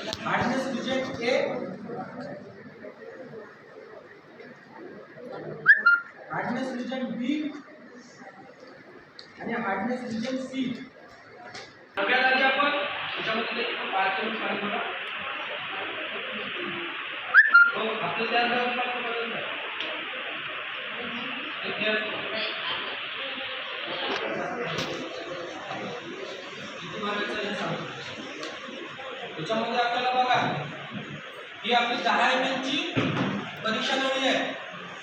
Minus region A hardness region B आणि hardness region C सगळ्यात आधी आपण त्याच्यामध्ये पाच करून पाणी बघा. हो आपलं त्या अंदाजात पाणी बघायचं आहे. ते घ्या. किती मारायचं हे सांगतो त्याच्यामध्ये आपल्याला बघा ही आपली दहा एम एल ची परीक्षा नळी आहे.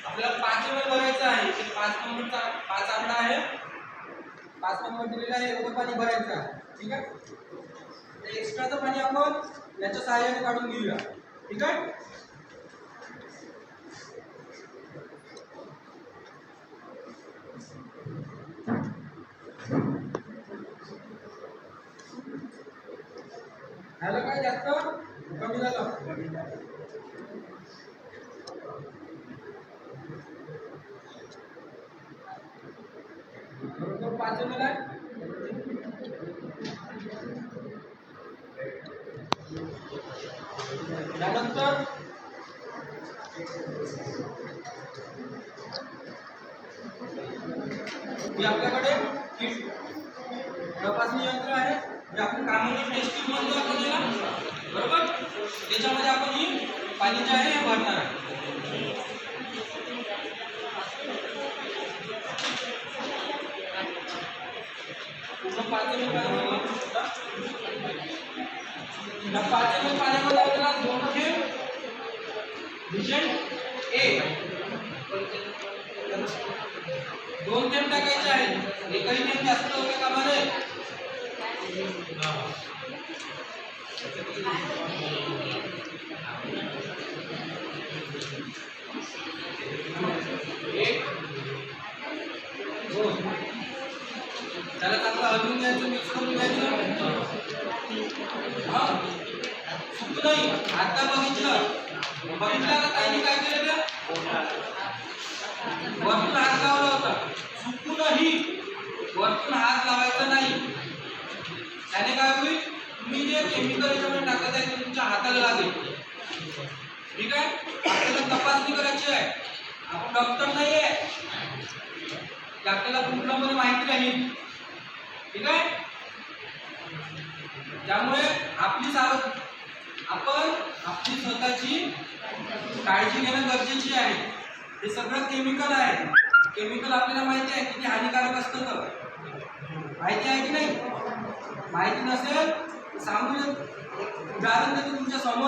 आपल्याला पाच एम एल भरायचं आहे. ते पाच नंबरचा पाच आकडा आहे. पाच नंबर दिलेला आहे एवढं पाणी भरायचं आहे. ठीक आहे? एक्स्ट्राचं पाणी आपण याच्या सहाय्याने काढून घेऊया. ठीक आहे? झालं काय जास्त? कमी झालं. बरोबर पाच एम एल आहे. त्यानंतर आपल्याकडे तपासणी यंत्र आहे. जे आपण कामाला टेस्टिंग म्हणतो आपण त्याला बरोबर? त्याच्यामध्ये आपण ही पाणी जे आहे हे भरणार आहे. पाचवी पाण्यामध्ये या पाण्यामध्ये आपल्याला दोन थेंब ए दोन थेंब टाकायचे आहेत. एकही थेंब जास्त होते कामा नये एक. दोन. त्याला चांगलं हलवून घ्यायचं मिक्स करून घ्यायचं. हा. चुक नाही. आता बघितलं. बघितलं का ताईने काय केलं वरतून चुकूनही वरतून हात लावायचा नाही. त्याने काय होईल? तुम्ही जे केमिकल याच्यामध्ये टाकत आहे ते तुमच्या हाताला लागेल. ठीक आहे? आपल्याला तपासणी करायची आहे. आपण डॉक्टर नाही आहे आपल्याला कुठल्यामध्ये माहिती नाही. ठीक आहे? त्यामुळे आपली सावध आपण आपली स्वतःची काळजी घेणं गरजेची आहे. हे सगळं केमिकल आहे. केमिकल आपल्याला माहिती आहे किती हानिकारक असतं तर. माहिती आहे की नाही? माहिती नसेल सांगू उदाहरण देतो तुमच्यासमोर.